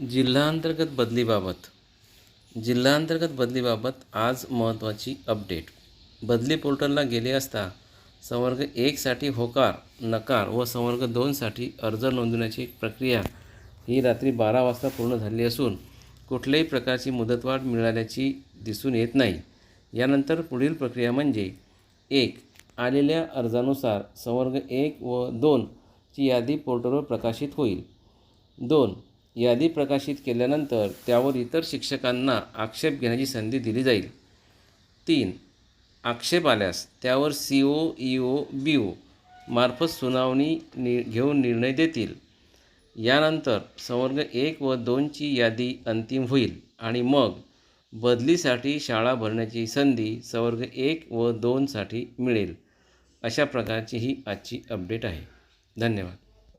जिल्हाअंतर्गत बदलीबाबत. जिल्हाअंतर्गत बदलीबाबत आज महत्त्वाची अपडेट. बदली पोर्टलला गेले असता संवर्ग एकसाठी होकार नकार व संवर्ग दोनसाठी अर्ज नोंदवण्याची प्रक्रिया ही रात्री बारा वाजता पूर्ण झाली असून कुठल्याही प्रकारची मुदतवाढ मिळाल्याची दिसून येत नाही. यानंतर पुढील प्रक्रिया म्हणजे एक आलेल्या अर्जानुसार संवर्ग एक व दोनची यादी पोर्टलवर प्रकाशित होईल. दोन यादी प्रकाशित केल्यानंतर त्यावर इतर शिक्षकांना आक्षेप घेण्याची संधी दिली जाईल. तीन आक्षेप आल्यास त्यावर सी ओ ई ओ बी ओ मार्फत सुनावणी नि घेऊन निर्णय देतील. यानंतर संवर्ग एक व दोनची यादी अंतिम होईल आणि मग बदलीसाठी शाळा भरण्याची संधी संवर्ग एक व दोनसाठी मिळेल. अशा प्रकारची ही आजची अपडेट आहे. धन्यवाद.